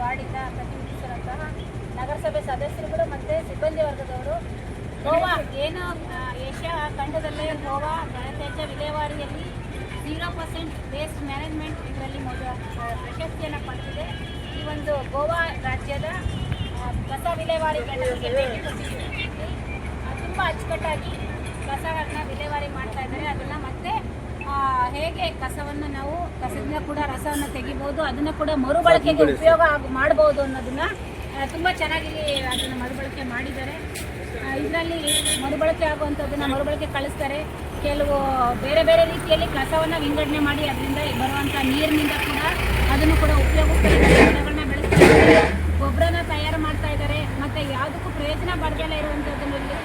ವಾರ್ಡಿಂದ ಪ್ರತಿನಿಧಿಸಿರುವಂತಹ ನಗರಸಭೆ ಸದಸ್ಯರುಗಳು ಮತ್ತು ಸಿಬ್ಬಂದಿ ವರ್ಗದವರು. ಗೋವಾ ಏನು ಏಷ್ಯಾ ಖಂಡದಲ್ಲೇ ಗೋವಾ ಗಣತ್ಯಾಜ್ಯ ವಿಲೇವಾರಿಯಲ್ಲಿ ಜೀರೋ ಪರ್ಸೆಂಟ್ ವೇಸ್ಟ್ ಮ್ಯಾನೇಜ್ಮೆಂಟ್ ಇದರಲ್ಲಿ ಪ್ರಶಸ್ತಿಯನ್ನು ಪಡೆದಿದೆ. ಈ ಒಂದು ಗೋವಾ ರಾಜ್ಯದ ಕಸ ವಿಲೇವಾರಿ ತುಂಬ ಅಚ್ಚುಕಟ್ಟಾಗಿ ಕಸಗಳನ್ನ ವಿಲೇವಾರಿ ಮಾಡ್ತಾ ಇದ್ದಾರೆ. ಅದನ್ನು ಹೇಗೆ ಕಸವನ್ನು ನಾವು ಕಸದಿಂದ ಕೂಡ ರಸವನ್ನು ತೆಗಿಬಹುದು ಅದನ್ನು ಕೂಡ ಮರುಬಳಕೆಗೆ ಉಪಯೋಗ ಮಾಡಬಹುದು ಅನ್ನೋದನ್ನ ತುಂಬಾ ಚೆನ್ನಾಗಿ ಅದನ್ನು ಮರುಬಳಕೆ ಮಾಡಿದ್ದಾರೆ. ಇದರಲ್ಲಿ ಮರುಬಳಕೆ ಆಗುವಂಥದ್ದನ್ನು ಮರುಬಳಕೆ ಕಳಿಸ್ತಾರೆ. ಕೆಲವು ಬೇರೆ ಬೇರೆ ರೀತಿಯಲ್ಲಿ ಕಸವನ್ನು ವಿಂಗಡಣೆ ಮಾಡಿ ಅದರಿಂದ ಬರುವಂಥ ನೀರಿನಿಂದ ಕೂಡ ಅದನ್ನು ಕೂಡ ಉಪಯೋಗಿಸ್ತಾ ಇದ್ದಾರೆ ಗಿಡಗಳನ್ನ ಬೆಳೆಸ್ತಾ ಇದ್ದಾರೆ ಗೊಬ್ಬರನ ತಯಾರು ಮಾಡ್ತಾ ಇದ್ದಾರೆ. ಮತ್ತು ಯಾವುದಕ್ಕೂ ಪ್ರಯೋಜನ ಬರದಲ್ಲೇ ಇರುವಂಥದ್ದರಲ್ಲಿ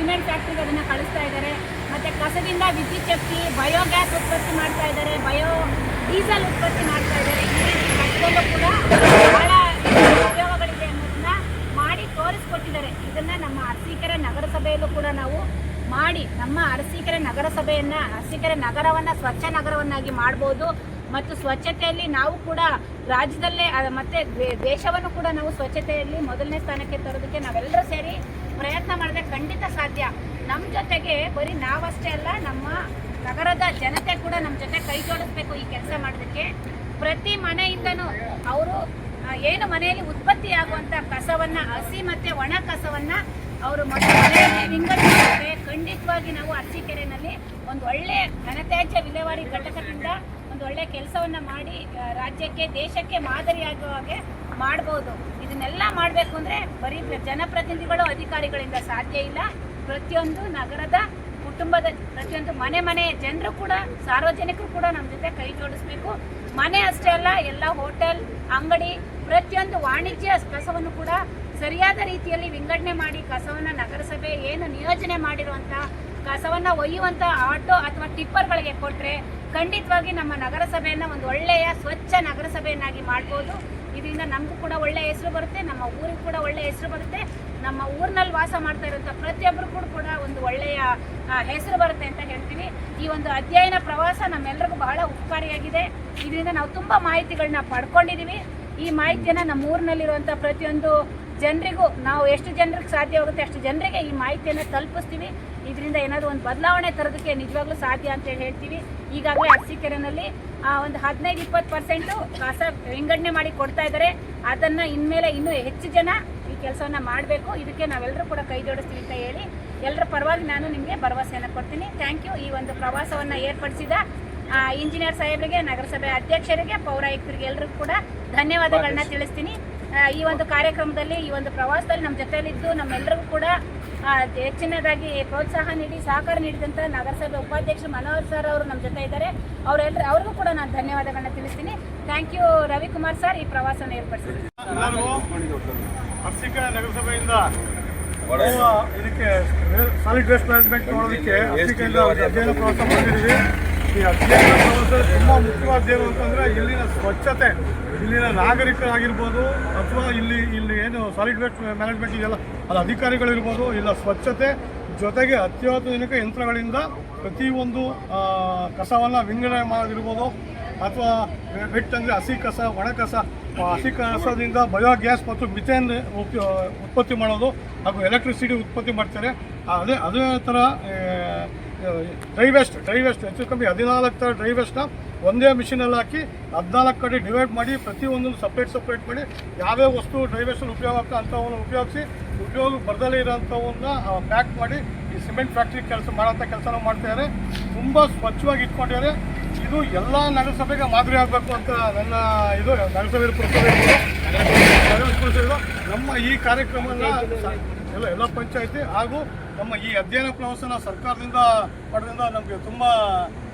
ಸಿಮೆಂಟ್ ಫ್ಯಾಕ್ಟ್ರಿಗೆ ಅದನ್ನು ಕಳಿಸ್ತಾ ಇದ್ದಾರೆ. ಮತ್ತು ಕಸದಿಂದ ವಿದ್ಯುತ್ ಶಕ್ತಿ, ಬಯೋಗ್ಯಾಸ್ ಉತ್ಪತ್ತಿ ಮಾಡ್ತಾ ಇದ್ದಾರೆ. ಬಯೋ ಡೀಸೆಲ್ ಉತ್ಪತ್ತಿ ಮಾಡ್ತಾ ಇದ್ದಾರೆ. ಈ ರೀತಿ ಕೂಡ ಬಹಳ ಉಪಯೋಗಗಳಿದೆ ಅನ್ನೋದನ್ನ ಮಾಡಿ ತೋರಿಸ್ಕೊಟ್ಟಿದ್ದಾರೆ. ಇದನ್ನು ನಮ್ಮ ಅರಸೀಕೆರೆ ನಗರಸಭೆಯಲ್ಲೂ ಕೂಡ ನಾವು ಮಾಡಿ ನಮ್ಮ ಅರಸೀಕೆರೆ ನಗರಸಭೆಯನ್ನು, ಅರಸೀಕೆರೆ ನಗರವನ್ನು, ಸ್ವಚ್ಛ ನಗರವನ್ನಾಗಿ ಮಾಡ್ಬೋದು. ಮತ್ತು ಸ್ವಚ್ಛತೆಯಲ್ಲಿ ನಾವು ಕೂಡ ರಾಜ್ಯದಲ್ಲೇ ಮತ್ತೆ ದೇಶವನ್ನು ಕೂಡ ನಾವು ಸ್ವಚ್ಛತೆಯಲ್ಲಿ ಮೊದಲನೇ ಸ್ಥಾನಕ್ಕೆ ತರೋದಕ್ಕೆ ನಾವೆಲ್ಲರೂ ಸೇರಿ ಪ್ರಯತ್ನ ಮಾಡಿದ್ರೆ ಖಂಡಿತ ಸಾಧ್ಯ. ನಮ್ಮ ಜೊತೆಗೆ ಬರೀ ನಾವಷ್ಟೇ ಅಲ್ಲ, ನಮ್ಮ ನಗರದ ಜನತೆ ಕೂಡ ನಮ್ಮ ಜೊತೆ ಕೈ ಜೋಡಿಸ್ಬೇಕು ಈ ಕೆಲಸ ಮಾಡೋದಕ್ಕೆ. ಪ್ರತಿ ಮನೆಯಿಂದನೂ ಅವರು ಏನು ಮನೆಯಲ್ಲಿ ಉತ್ಪತ್ತಿ ಆಗುವಂಥ ಕಸವನ್ನ, ಹಸಿ ಮತ್ತು ಒಣ ಕಸವನ್ನ ಅವರು ಮಾಡಿದ್ರೆ ಖಂಡಿತವಾಗಿ ನಾವು ಅರಸೀಕೆರೆನಲ್ಲಿ ಒಂದು ಒಳ್ಳೆ ಘನತ್ಯಾಜ್ಯ ವಿಲೇವಾರಿ ಘಟಕದಿಂದ ಒಂದು ಒಳ್ಳೆ ಕೆಲಸವನ್ನ ಮಾಡಿ ರಾಜ್ಯಕ್ಕೆ, ದೇಶಕ್ಕೆ ಮಾದರಿಯಾಗುವ ಹಾಗೆ ಮಾಡ್ಬೋದು. ಇದನ್ನೆಲ್ಲ ಮಾಡಬೇಕು ಅಂದರೆ ಬರೀ ಜನಪ್ರತಿನಿಧಿಗಳು ಅಧಿಕಾರಿಗಳಿಂದ ಸಾಧ್ಯ ಇಲ್ಲ. ಪ್ರತಿಯೊಂದು ನಗರದ ಕುಟುಂಬದ ಪ್ರತಿಯೊಂದು ಮನೆ ಮನೆ ಜನರು ಕೂಡ, ಸಾರ್ವಜನಿಕರು ಕೂಡ ನಮ್ಮ ಜೊತೆ ಕೈ ಜೋಡಿಸ್ಬೇಕು. ಮನೆ ಅಷ್ಟೇ ಅಲ್ಲ, ಎಲ್ಲ ಹೋಟೆಲ್, ಅಂಗಡಿ, ಪ್ರತಿಯೊಂದು ವಾಣಿಜ್ಯ ಕಸವನ್ನು ಕೂಡ ಸರಿಯಾದ ರೀತಿಯಲ್ಲಿ ವಿಂಗಡಣೆ ಮಾಡಿ ಕಸವನ್ನು ನಗರಸಭೆ ಏನು ನಿಯೋಜನೆ ಮಾಡಿರುವಂಥ ಕಸವನ್ನು ಒಯ್ಯುವಂಥ ಆಟೋ ಅಥವಾ ಟಿಪ್ಪರ್ಗಳಿಗೆ ಕೊಟ್ಟರೆ ಖಂಡಿತವಾಗಿ ನಮ್ಮ ನಗರಸಭೆಯನ್ನು ಒಂದು ಒಳ್ಳೆಯ ಸ್ವಚ್ಛ ನಗರಸಭೆಯನ್ನಾಗಿ ಮಾಡ್ಬೋದು. ಇದರಿಂದ ನಮಗೂ ಕೂಡ ಒಳ್ಳೆಯ ಹೆಸರು ಬರುತ್ತೆ, ನಮ್ಮ ಊರಿಗೂ ಕೂಡ ಒಳ್ಳೆಯ ಹೆಸರು ಬರುತ್ತೆ, ನಮ್ಮ ಊರಿನಲ್ಲಿ ವಾಸ ಮಾಡ್ತಾ ಇರುವಂಥ ಪ್ರತಿಯೊಬ್ಬರಿಗೂ ಕೂಡ ಒಂದು ಒಳ್ಳೆಯ ಹೆಸರು ಬರುತ್ತೆ ಅಂತ ಹೇಳ್ತೀವಿ. ಈ ಒಂದು ಅಧ್ಯಯನ ಪ್ರವಾಸ ನಮ್ಮೆಲ್ಲರಿಗೂ ಬಹಳ ಉಪಕಾರಿಯಾಗಿದೆ. ಇದರಿಂದ ನಾವು ತುಂಬ ಮಾಹಿತಿಗಳನ್ನ ಪಡ್ಕೊಂಡಿದ್ದೀವಿ ಈ ಮಾಹಿತಿಯನ್ನು ನಮ್ಮ ಊರಿನಲ್ಲಿರುವಂಥ ಪ್ರತಿಯೊಂದು ಜನರಿಗೂ ನಾವು ಎಷ್ಟು ಜನರಿಗೆ ಸಾಧ್ಯವಾಗುತ್ತೆ ಅಷ್ಟು ಜನರಿಗೆ ಈ ಮಾಹಿತಿಯನ್ನು ತಲುಪಿಸ್ತೀವಿ. ಇದರಿಂದ ಏನಾದರೂ ಒಂದು ಬದಲಾವಣೆ ತರೋದಕ್ಕೆ ನಿಜವಾಗ್ಲೂ ಸಾಧ್ಯ ಅಂತ ಹೇಳಿ ಹೇಳ್ತೀವಿ. ಈಗಾಗಲೇ ಅರಸೀಕೆರೆನಲ್ಲಿ ಆ, ಒಂದು ಹದಿನೈದು ಇಪ್ಪತ್ತು ಪರ್ಸೆಂಟು ಕಸ ವಿಂಗಡಣೆ ಮಾಡಿ ಕೊಡ್ತಾ ಇದ್ದಾರೆ. ಅದನ್ನು ಇನ್ಮೇಲೆ ಇನ್ನೂ ಹೆಚ್ಚು ಜನ ಈ ಕೆಲಸವನ್ನು ಮಾಡಬೇಕು. ಇದಕ್ಕೆ ನಾವೆಲ್ಲರೂ ಕೂಡ ಕೈ ಜೋಡಿಸ್ತೀವಿ ಅಂತ ಹೇಳಿ ಎಲ್ಲರ ಪರವಾಗಿ ನಾನು ನಿಮಗೆ ಭರವಸೆಯನ್ನು ಕೊಡ್ತೀನಿ. ಥ್ಯಾಂಕ್ ಯು ಈ ಒಂದು ಪ್ರವಾಸವನ್ನು ಏರ್ಪಡಿಸಿದ ಆ, ಇಂಜಿನಿಯರ್ ಸಾಹೇಬರಿಗೆ ನಗರಸಭೆ ಅಧ್ಯಕ್ಷರಿಗೆ ಪೌರಾಯುಕ್ತರಿಗೆ ಎಲ್ಲರಿಗೂ ಕೂಡ ಧನ್ಯವಾದಗಳನ್ನ ತಿಳಿಸ್ತೀನಿ. ಈ ಒಂದು ಕಾರ್ಯಕ್ರಮದಲ್ಲಿ, ಈ ಒಂದು ಪ್ರವಾಸದಲ್ಲಿ ನಮ್ಮ ಜೊತೆಯಲ್ಲಿದ್ದು ನಮ್ಮೆಲ್ಲರಿಗೂ ಕೂಡ ಹೆಚ್ಚಿನದಾಗಿ ಪ್ರೋತ್ಸಾಹ ನೀಡಿ, ಸಹಕಾರ ನೀಡಿದಂಥ ನಗರಸಭೆ ಉಪಾಧ್ಯಕ್ಷ ಮನೋಹರ್ ಸರ್ ಅವರು ನಮ್ಮ ಜೊತೆ ಇದ್ದಾರೆ. ಅವರೆಲ್ಲರೂ ಅವ್ರಿಗೂ ಕೂಡ ನಾನು ಧನ್ಯವಾದಗಳನ್ನ ತಿಳಿಸ್ತೀನಿ. ಥ್ಯಾಂಕ್ ಯು ರವಿಕುಮಾರ್ ಸರ್ ಈ ಪ್ರವಾಸವನ್ನು ಏರ್ಪಡಿಸಿದ್ರು ನಗರಸಭೆಯಿಂದ ಇದಕ್ಕೆ ಸಾಲಿಡ್ ವೇಸ್ಟ್ ಮ್ಯಾನೇಜ್ಮೆಂಟ್ ನೋಡೋದಕ್ಕೆ ಅರ್ಸಿಕೆಯಿಂದ ಒಂದು ಅಧ್ಯಯನ ಪ್ರವಾಸ ಮಾಡಿದ್ದೀವಿ ಈ ಅಧ್ಯಯನ ಪ್ರವಾಸ ತುಂಬ ಏನು ಅಂತಂದರೆ ಇಲ್ಲಿನ ಸ್ವಚ್ಛತೆ. ಇಲ್ಲಿನ ನಾಗರಿಕರಾಗಿರ್ಬೋದು ಅಥವಾ ಇಲ್ಲಿ ಇಲ್ಲಿ ಏನು ಸಾಲಿಡ್ ವೇಸ್ಟ್ ಮ್ಯಾನೇಜ್ಮೆಂಟ್ ಇದೆಯಲ್ಲ, ಅದು ಅಧಿಕಾರಿಗಳಿರ್ಬೋದು, ಇಲ್ಲ ಸ್ವಚ್ಛತೆ ಜೊತೆಗೆ ಅತ್ಯಾಧುನಿಕ ಯಂತ್ರಗಳಿಂದ ಪ್ರತಿಯೊಂದು ಕಸವನ್ನು ವಿಂಗಡಣೆ ಮಾಡೋದಿರ್ಬೋದು ಅಥವಾ ಬೆಟ್ ಅಂದರೆ ಹಸಿ ಕಸ, ಒಣ ಕಸ ಹಸಿ ಕಸದಿಂದ ಬಯೋಗ್ಯಾಸ್ ಮತ್ತು ಮಿಥೇನ್ ಉತ್ಪತ್ತಿ ಮಾಡೋದು ಹಾಗೂ ಎಲೆಕ್ಟ್ರಿಸಿಟಿ ಉತ್ಪತ್ತಿ ಮಾಡ್ತಾರೆ. ಅದೇ ಅದೇ ಥರ ಡ್ರೈ ವೇಸ್ಟ್ ಡ್ರೈ ವೇಸ್ಟ್ ಹೆಚ್ಚು ಕಮ್ಮಿ ಹದಿನಾಲ್ಕು ಥರ ಡ್ರೈ ವೇಸ್ಟ್ನ ಒಂದೇ ಮಿಷಿನಲ್ಲಿ ಹಾಕಿ ಹದಿನಾಲ್ಕು ಕಡೆ ಡಿವೈಡ್ ಮಾಡಿ ಪ್ರತಿಯೊಂದನ್ನು ಸಪ್ರೇಟ್ ಸಪ್ರೇಟ್ ಮಾಡಿ ಯಾವ್ಯಾವ ವಸ್ತು ಡ್ರೈ ವೇಸ್ಟಲ್ಲಿ ಉಪಯೋಗ ಆಗ್ತಾ ಅಂಥವನ್ನು ಉಪಯೋಗಿಸಿ ಉದ್ಯೋಗ ಬರದಲ್ಲೇ ಇರೋಂಥವನ್ನ ಪ್ಯಾಕ್ ಮಾಡಿ ಈ ಸಿಮೆಂಟ್ ಫ್ಯಾಕ್ಟ್ರಿ ಕೆಲಸ ಮಾಡೋಂಥ ಕೆಲಸನ ಮಾಡ್ತಾಯಿದ್ದಾರೆ ತುಂಬ ಸ್ವಚ್ಛವಾಗಿ ಇಟ್ಕೊಂಡಿದ್ದಾರೆ. ಇದು ಎಲ್ಲ ನಗರಸಭೆಗೆ ಮಾದರಿ ಆಗಬೇಕು ಅಂತ ನನ್ನ ಇದು ನಗರಸಭೆ ಪುರಸಭೆ ನಮ್ಮ ಈ ಕಾರ್ಯಕ್ರಮನ ಎಲ್ಲ ಎಲ್ಲ ಪಂಚಾಯಿತಿ ಹಾಗೂ ನಮ್ಮ ಈ ಅಧ್ಯಯನ ಪ್ರವಾಸನ ಸರ್ಕಾರದಿಂದ ಪಡೆದಿಂದ ನಮಗೆ ತುಂಬ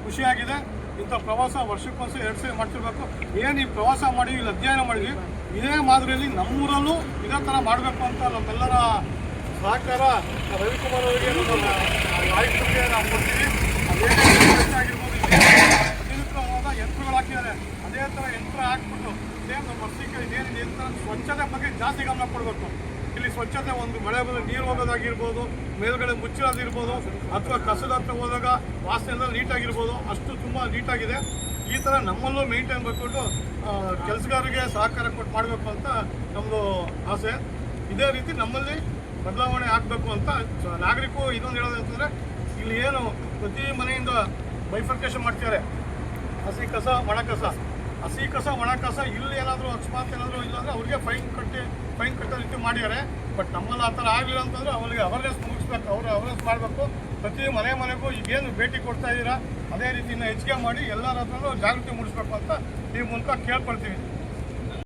ಖುಷಿಯಾಗಿದೆ. ಇಂಥ ಪ್ರವಾಸ ವರ್ಷಕ್ಕೊಂದ್ಸಲ ಎರಡು ಸರಿ ಮಾಡ್ತಿರ್ಬೇಕು. ಏನು ಈ ಪ್ರವಾಸ ಮಾಡಿ, ಇಲ್ಲಿ ಅಧ್ಯಯನ ಮಾಡಿದ್ವಿ, ಇದೇ ಮಾದರಿಯಲ್ಲಿ ನಮ್ಮೂರಲ್ಲೂ ಇದೇ ಥರ ಮಾಡಬೇಕು ಅಂತ ನಮ್ಮೆಲ್ಲರ ಸಹಕಾರ ರವಿಕುಮಾರ್ ಅವರಿಗೆ ಆಯುಕ್ತರಿಗೆ ನಾವು ಕೊಡ್ತೀವಿ. ಸ್ವಚ್ಛತೆ ಒಂದು ಮಳೆ ಬಂದು ನೀರು ಹೋಗೋದಾಗಿರ್ಬೋದು, ಮೇಲ್ಗಡೆ ಮುಚ್ಚಿರೋದಿರ್ಬೋದು ಅಥವಾ ಕಸದ ಹತ್ರ ಹೋದಾಗ ವಾಸನೆ ಎಲ್ಲ ನೀಟಾಗಿರ್ಬೋದು, ಅಷ್ಟು ತುಂಬ ನೀಟಾಗಿದೆ. ಈ ಥರ ನಮ್ಮಲ್ಲೂ ಮೇಂಟೈನ್ ಮಾಡಿಕೊಂಡು ಕೆಲಸಗಾರರಿಗೆ ಸಹಕಾರ ಕೊಟ್ಟು ಮಾಡಬೇಕು ಅಂತ ನಮ್ಮದು ಆಸೆ. ಇದೇ ರೀತಿ ನಮ್ಮಲ್ಲಿ ಬದಲಾವಣೆ ಆಗಬೇಕು ಅಂತ ನಾಗರಿಕರು ಇನ್ನೊಂದು ಹೇಳೋದು ಅಂತಂದರೆ, ಇಲ್ಲಿ ಏನು ಪ್ರತಿ ಮನೆಯಿಂದ ಬೈಫರ್ಕೇಶನ್ ಮಾಡ್ತಾರೆ ಹಸಿ ಕಸ, ಒಣ ಕಸ. ಹಸಿ ಕಸ, ಒಣ ಕಸ, ಇಲ್ಲಿ ಏನಾದರೂ ಅಕಸ್ಮಾತ್ ಏನಾದರೂ ಇಲ್ಲ ಅಂದರೆ ಅವ್ರಿಗೆ ಫೈನ್ ಕಟ್ಟಿ ಫೈನ್ ಕಟ್ಟೋ ರೀತಿ ಮಾಡಿದ್ದಾರೆ. ಬಟ್ ನಮ್ಮಲ್ಲಿ ಆ ಥರ ಆಗಲಿಲ್ಲ ಅಂತಂದರೆ ಅವ್ರಿಗೆ ಅವೇರ್ನೆಸ್ ಮುಗಿಸ್ಬೇಕು ಅವರು ಅವೇರ್ನೆಸ್ ಮಾಡಬೇಕು. ಪ್ರತಿ ಮನೆ ಮನೆಗೂ ಈಗೇನು ಭೇಟಿ ಕೊಡ್ತಾ ಇದ್ದೀರಾ, ಅದೇ ರೀತಿನ ಹೆಚ್ಚಿಗೆ ಮಾಡಿ ಎಲ್ಲರ ಹತ್ರನೂ ಜಾಗೃತಿ ಮೂಡಿಸ್ಬೇಕು ಅಂತ ಈ ಮೂಲಕ ಕೇಳ್ಕೊಳ್ತೀವಿ.